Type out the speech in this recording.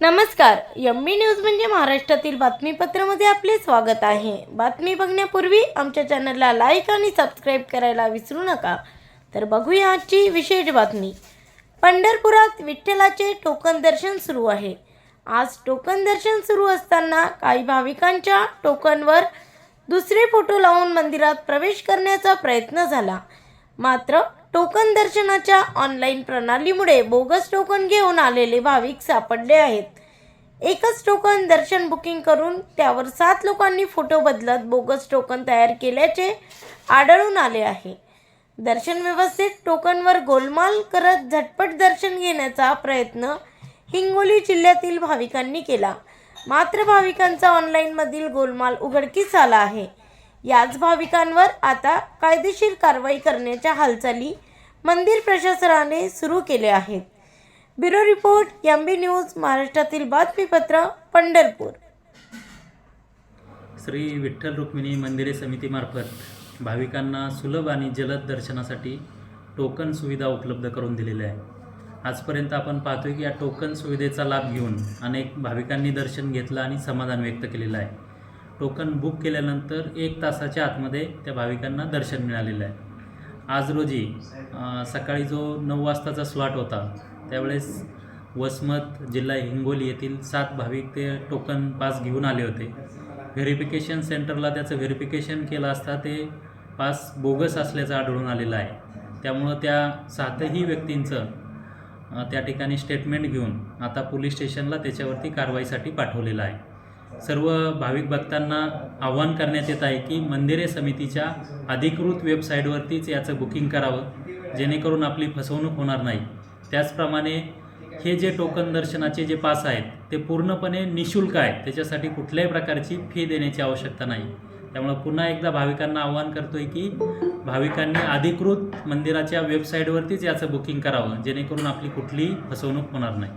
नमस्कार yummy news म्हणजे महाराष्ट्रातील बातमीपत्रामध्ये आपले स्वागत आहे. बातमी बघण्यापूर्वी आमच्या चॅनलला लाईक आणि सबस्क्राईब करायला विसरू नका. तर बघूया आजची विशेष बातमी. पंढरपुरात विठ्ठलाचे टोकन दर्शन सुरू आहे. आज टोकन दर्शन सुरू असताना काही भाविकांच्या टोकनवर दुसरे फोटो लावून मंदिरात प्रवेश करण्याचा प्रयत्न झाला. मात्र टोकन दर्शनाच्या ऑनलाईन प्रणालीमुळे बोगस टोकन घेऊन आलेले भाविक सापडले आहेत. एकच टोकन दर्शन बुकिंग करून त्यावर सात लोकांनी फोटो बदलत बोगस टोकन तयार केल्याचे आढळून आले आहे. दर्शन व्यवस्थेत टोकनवर गोलमाल करत झटपट दर्शन घेण्याचा प्रयत्न हिंगोली जिल्ह्यातील भाविकांनी केला. मात्र भाविकांचा ऑनलाईनमधील गोलमाल उघडकीस आला आहे. याच भाविकांवर आता कायदेशीर कारवाई करण्याच्या हालचाली मंदिर प्रशासनाने सुरू केल्या आहेत. ब्युरो रिपोर्ट एमबी न्यूज महाराष्ट्रातील बातमीपत्र पंढरपूर. श्री विठ्ठल रुक्मिणी मंदिरे समितीमार्फत भाविकांना सुलभ आणि जलद दर्शनासाठी टोकन सुविधा उपलब्ध करून दिलेल्या आहे आजपर्यंत आपण पाहतोय की या टोकन सुविधेचा लाभ घेऊन अनेक भाविकांनी दर्शन घेतलं आणि समाधान व्यक्त केलेलं आहे. टोकन बुक केल्यानंतर एक तासाच्या आतमध्ये त्या भाविकांना दर्शन मिळालेलं आहे. आज रोजी सकाळी जो नऊ वाजताचा स्लॉट होता त्यावेळेस वसमत जिल्हा हिंगोली येथील सात भाविक ते टोकन पास घेऊन आले होते. व्हेरिफिकेशन सेंटरला त्याचं व्हेरिफिकेशन केलं असता ते पास बोगस असल्याचं आढळून आलेलं आहे. त्यामुळं त्या सातही व्यक्तींचं त्या ठिकाणी स्टेटमेंट घेऊन आता पोलीस स्टेशनला त्याच्यावरती कारवाईसाठी पाठवलेलं आहे. सर्व भाविक भक्तांना आव्हान करण्यात येत आहे की मंदिरे समितीच्या अधिकृत वेबसाईटवरतीच याचं बुकिंग करावं जेणेकरून आपली फसवणूक होणार नाही. त्याचप्रमाणे हे जे टोकन दर्शनाचे जे पास आहेत ते पूर्णपणे निशुल्क आहेत त्याच्यासाठी कुठल्याही प्रकारची फी देण्याची आवश्यकता नाही. त्यामुळं पुन्हा एकदा भाविकांना आव्हान करतोय की भाविकांनी अधिकृत मंदिराच्या वेबसाईटवरतीच याचं बुकिंग करावं जेणेकरून आपली कुठलीही फसवणूक होणार नाही.